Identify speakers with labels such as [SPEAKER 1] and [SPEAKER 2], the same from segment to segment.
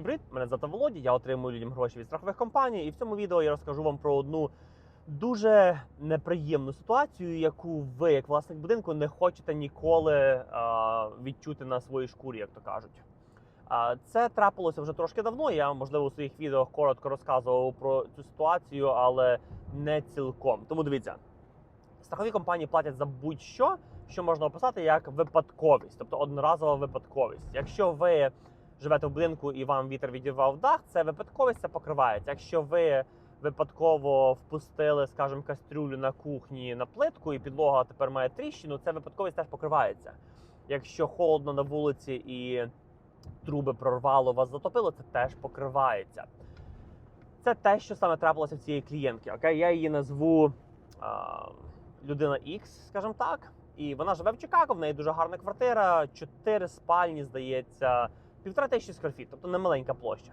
[SPEAKER 1] Привіт! Мене звати Володя, я отримую людям гроші від страхових компаній, і в цьому відео я розкажу вам про одну дуже неприємну ситуацію, яку ви, як власник будинку, не хочете ніколи а, відчути на своїй шкурі, як то кажуть. А, це трапилося вже трошки давно. Я, можливо, у своїх відео коротко розказував про цю ситуацію, але не цілком. Тому дивіться, страхові компанії платять за будь-що, що можна описати як випадковість, тобто одноразова випадковість. Якщо ви живете в будинку і вам вітер відірвав дах, це випадковість, це покривається. Якщо ви випадково впустили, скажімо, кастрюлю на кухні на плитку, і підлога тепер має тріщину, це випадковість теж покривається. Якщо холодно на вулиці і труби прорвало, вас затопило, це теж покривається. Це те, що саме трапилося в цієї клієнтки. Окей, я її назву а, людина X, скажімо так. І вона живе в Чикаго, в неї дуже гарна квартира, чотири спальні, здається, півтора тисячі скарфіт, тобто не маленька площа.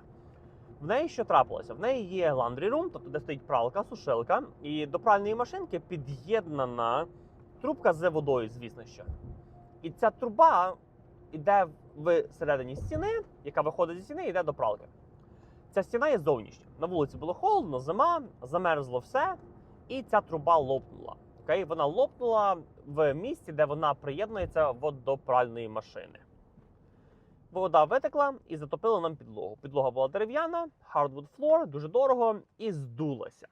[SPEAKER 1] В неї що трапилося? В неї є laundry room, тобто де стоїть пралка, сушилка, і до пральної машинки під'єднана трубка з водою, звісно що. І ця труба йде в середині стіни, яка виходить зі стіни йде до пралки. Ця стіна є зовнішня. На вулиці було холодно, зима, замерзло все, і ця труба лопнула. Окей? Вона лопнула в місці, де вона приєднується до пральної машини. Вода витекла і затопила нам підлогу. Підлога була дерев'яна, hardwood floor, дуже дорого і здулася.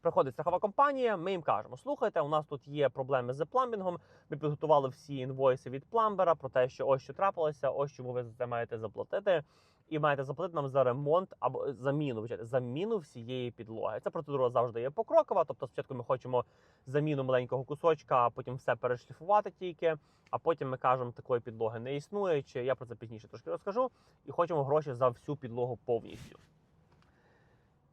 [SPEAKER 1] Приходить страхова компанія, ми їм кажемо: слухайте, у нас тут є проблеми з пламбінгом. Ми підготували всі інвойси від пламбера про те, що ось що трапилося, ось чому ви за це маєте заплатити. І маєте заплатити нам за ремонт або заміну, вибачайте, заміну всієї підлоги. Ця процедура завжди є покрокова. Тобто, спочатку ми хочемо заміну маленького кусочка, а потім все перешліфувати тільки. А потім ми кажемо, такої підлоги не існує. Чи я про це пізніше трошки розкажу. І хочемо гроші за всю підлогу повністю.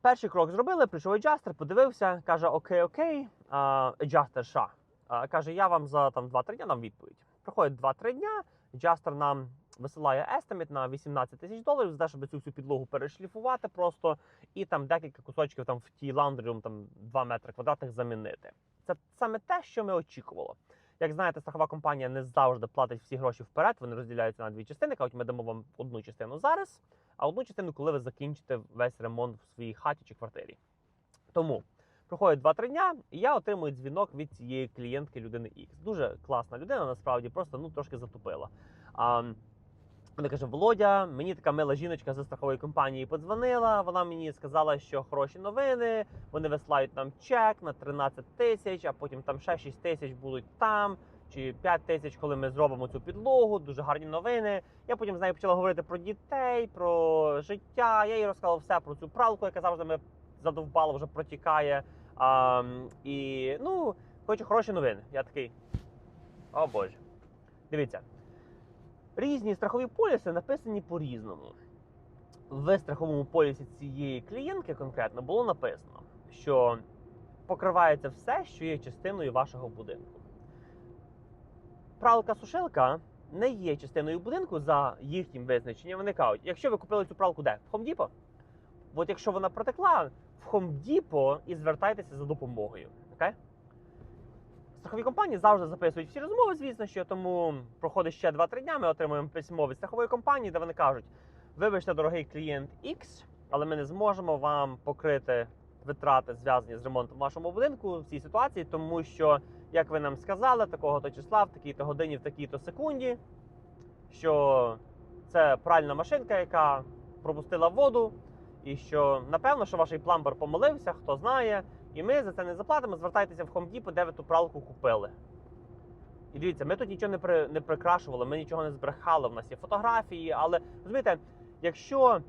[SPEAKER 1] Перший крок зробили, прийшов еджастер, подивився, каже: Окей, окей, еджастер ша. Каже, я вам за там 2-3 дня дам відповідь. Проходить 2-3 дня, еджастер нам висилає естиміт на 18 тисяч доларів, за те, щоб цю всю підлогу перешліфувати просто, і там декілька кусочків там в тій ландрі, там 2 метри квадратних замінити. Це саме те, що ми очікували. Як знаєте, страхова компанія не завжди платить всі гроші вперед, вони розділяються на дві частини. Кажуть, ми дамо вам одну частину зараз, а одну частину, коли ви закінчите весь ремонт в своїй хаті чи квартирі. Тому проходить 2-3 дня, і я отримую дзвінок від цієї клієнтки людини X. Дуже класна людина, насправді, просто ну трошки затупила. А, вона каже: Володя, мені така мила жіночка зі страхової компанії подзвонила. Вона мені сказала, що хороші новини. Вони висилають нам чек на 13 тисяч, а потім там ще 6 тисяч будуть там. Чи 5 тисяч, коли ми зробимо цю підлогу, дуже гарні новини. Я потім з нею почала говорити про дітей, про життя. Я їй розказав все про цю пралку, яка завжди мене задовбала, вже протікає. А, і ну, хочу хороші новини. Я такий. О Боже. Дивіться, різні страхові поліси написані по-різному. В страховому полісі цієї клієнтки конкретно було написано, що покривається все, що є частиною вашого будинку. Пралка-сушилка не є частиною будинку за їхнім визначенням. Вони кажуть, якщо ви купили цю пралку де? В Depot? От якщо вона протекла, в Depot і звертайтеся за допомогою. Окей? Страхові компанії завжди записують всі розмови, звісно, що тому проходить ще 2-3 дня. Ми отримуємо письмо від страхової компанії, де вони кажуть: вибачте, дорогий клієнт X, але ми не зможемо вам покрити витрати, зв'язані з ремонтом в вашому будинку в цій ситуації, тому що, як ви нам сказали, такого-то числа, в такій-то годині, в такій-то секунді, що це пральна машинка, яка пропустила воду, і що напевно, що ваш пламбер помилився, хто знає. І ми за це не заплатимо. Звертайтеся в Home Depot, де ви ту пралку купили. І дивіться, ми тут нічого не при, не прикрашували, ми нічого не збрехали. В нас є фотографії, але розумієте, якщо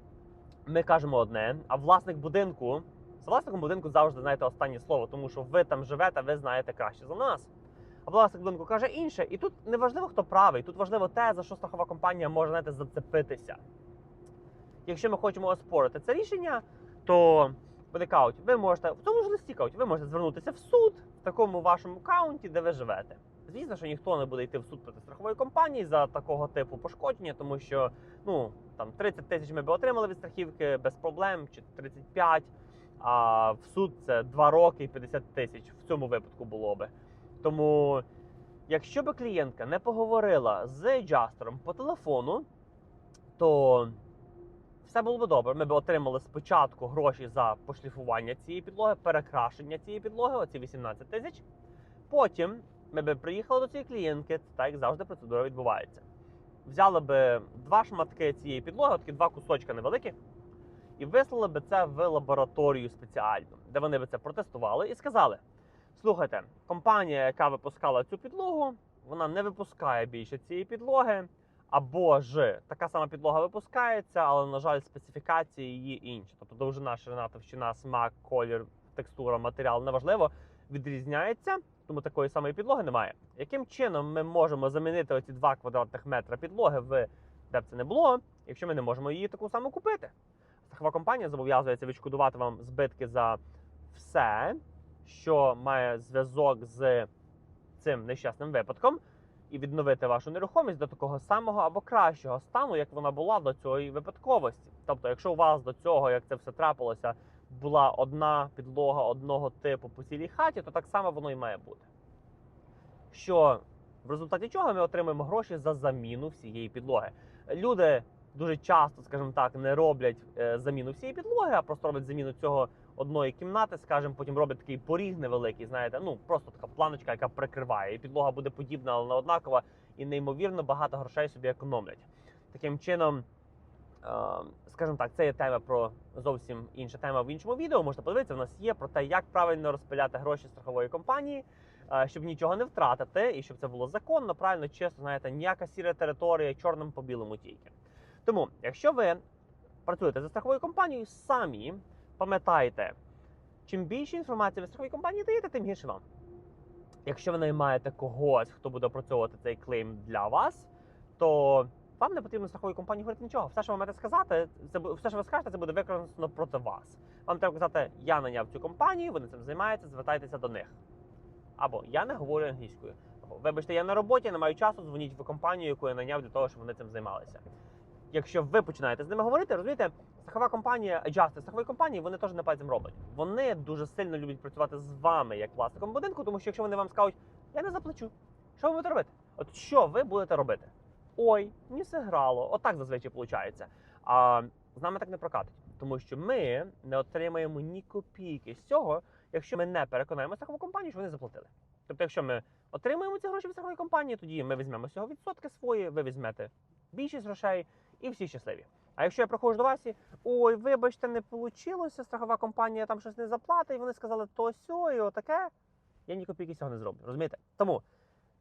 [SPEAKER 1] ми кажемо одне, а власник будинку, з власником будинку завжди знаєте останнє слово, тому що ви там живете, ви знаєте краще за нас. А власник будинку каже інше, і тут не важливо, хто правий, тут важливо те, за що страхова компанія може знаєте, зацепитися. Якщо ми хочемо оспорити це рішення, то вони ви можете в тому ж листі кажуть, ви можете звернутися в суд в такому вашому каунті, де ви живете. Звісно, що ніхто не буде йти в суд проти страхової компанії за такого типу пошкодження, тому що ну там 30 тисяч ми би отримали від страхівки без проблем, чи 35, а в суд це 2 роки і 50 тисяч в цьому випадку було би. Тому, якщо би клієнтка не поговорила з джастером по телефону, то все було б добре. Ми б отримали спочатку гроші за пошліфування цієї підлоги, перекрашення цієї підлоги, оці 18 тисяч. Потім ми б приїхали до цієї клієнтки, так як завжди процедура відбувається. Взяли б два шматки цієї підлоги, такі два кусочка невеликі, і вислали б це в лабораторію спеціальну, де вони б це протестували і сказали: слухайте, компанія, яка випускала цю підлогу, вона не випускає більше цієї підлоги. Або ж така сама підлога випускається, але на жаль, специфікації її інші. Тобто довжина, ширина, товщина, смак, колір, текстура, матеріал неважливо, відрізняється, тому такої самої підлоги немає. Яким чином ми можемо замінити оці 2 квадратних метра підлоги в де б це не було, якщо ми не можемо її таку саму купити? Страхова компанія зобов'язується відшкодувати вам збитки за все, що має зв'язок з цим нещасним випадком і відновити вашу нерухомість до такого самого або кращого стану, як вона була до цієї випадковості. Тобто, якщо у вас до цього, як це все трапилося, була одна підлога одного типу по цілій хаті, то так само воно і має бути. Що в результаті чого ми отримуємо гроші за заміну всієї підлоги. Люди дуже часто, скажімо так, не роблять е, заміну всієї підлоги, а просто роблять заміну цього одної кімнати, скажімо, потім роблять такий поріг невеликий, знаєте, ну просто така планочка, яка прикриває. І підлога буде подібна, але не однакова, і неймовірно багато грошей собі економлять. Таким чином, е, скажімо так, це є тема про зовсім інша тема в іншому відео. Можете подивитися, в нас є про те, як правильно розпиляти гроші страхової компанії. е, Щоб нічого не втратити, і щоб це було законно, правильно, чесно, знаєте, ніяка сіра територія, чорним по білому тільки. Тому, якщо ви працюєте за страховою компанією, самі пам'ятайте, чим більше інформації ви страховій компанії даєте, тим гірше вам. Якщо ви наймаєте когось, хто буде опрацьовувати цей клейм для вас, то вам не потрібно страховій компанії говорити нічого. Все, що ви маєте сказати, це все, що ви скажете, це буде використано проти вас. Вам треба казати, я наняв цю компанію, вони цим займаються, звертайтеся до них. Або я не говорю англійською. Або вибачте, я на роботі, не маю часу, дзвоніть в компанію, яку я наняв для того, щоб вони цим займалися. Якщо ви починаєте з ними говорити, розумієте, страхова компанія, аджасти страхової компанії, вони теж не пальцем роблять. Вони дуже сильно люблять працювати з вами як власником будинку, тому що якщо вони вам скажуть, я не заплачу, що ви будете робити? От що ви будете робити? Ой, не зіграло. Отак зазвичай виходить. А з нами так не прокатить, тому що ми не отримаємо ні копійки з цього, якщо ми не переконаємо страхову компанію, що вони заплатили. Тобто, якщо ми отримаємо ці гроші від страхової компанії, тоді ми візьмемо з цього відсотки свої, ви візьмете більшість грошей, і всі щасливі. А якщо я приходжу до вас і ой, вибачте, не вийшло, страхова компанія там щось не заплатить, і вони сказали то сьо і отаке, я ні копійки цього не зроблю. Розумієте? Тому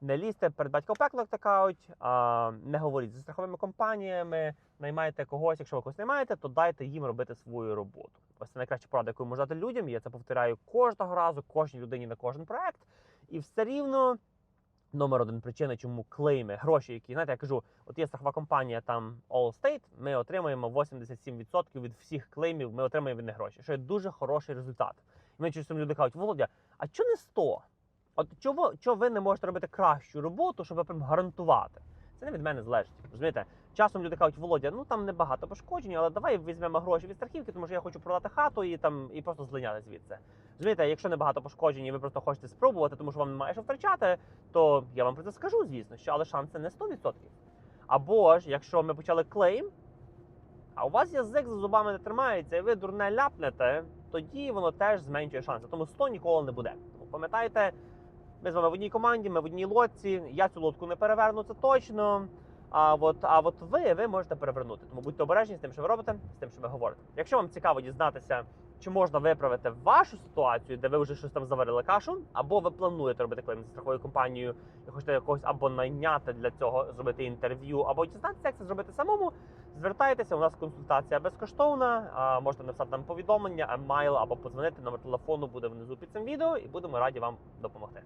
[SPEAKER 1] не лізьте перед батька в пекло, як то кажуть, а, не говоріть зі страховими компаніями, наймайте когось, якщо ви когось наймаєте, то дайте їм робити свою роботу. Ось це найкраща порада, яку можна дати людям. Я це повторяю кожного разу, кожній людині на кожен проект. І все рівно номер один причина, чому клейми, гроші, які знаєте, я кажу, от є страхова компанія там Allstate, ми отримуємо 87% від всіх клеймів, ми отримуємо від них гроші, що є дуже хороший результат. І мене часом люди кажуть, Володя, а чого не 100? От чого, чого ви не можете робити кращу роботу, щоб прям гарантувати? Це не від мене залежить. Розумієте? Часом люди кажуть, Володя, ну там небагато пошкоджень, але давай візьмемо гроші від страхівки, тому що я хочу продати хату і там і просто злиняти звідси. Розумієте, якщо небагато пошкоджень, і ви просто хочете спробувати, тому що вам немає що втрачати, то я вам про це скажу, звісно, що але шанси не 100%. Або ж, якщо ми почали клейм, а у вас язик за зубами не тримається, і ви дурне ляпнете, тоді воно теж зменшує шанси. Тому 100 ніколи не буде. Тому пам'ятайте, ми з вами в одній команді, ми в одній лодці. Я цю лодку не переверну, це точно. А от, а от ви, ви можете перевернути. Тому будьте обережні з тим, що ви робите, з тим, що ви говорите. Якщо вам цікаво дізнатися, чи можна виправити вашу ситуацію, де ви вже щось там заварили кашу, або ви плануєте робити клейм страховою компанією, і хочете якогось або найняти для цього, зробити інтерв'ю, або дізнатися, як це зробити самому. Звертайтеся, у нас консультація безкоштовна. А, можете написати нам повідомлення, емайл або подзвонити. Номер телефону буде внизу під цим відео, і будемо раді вам допомогти.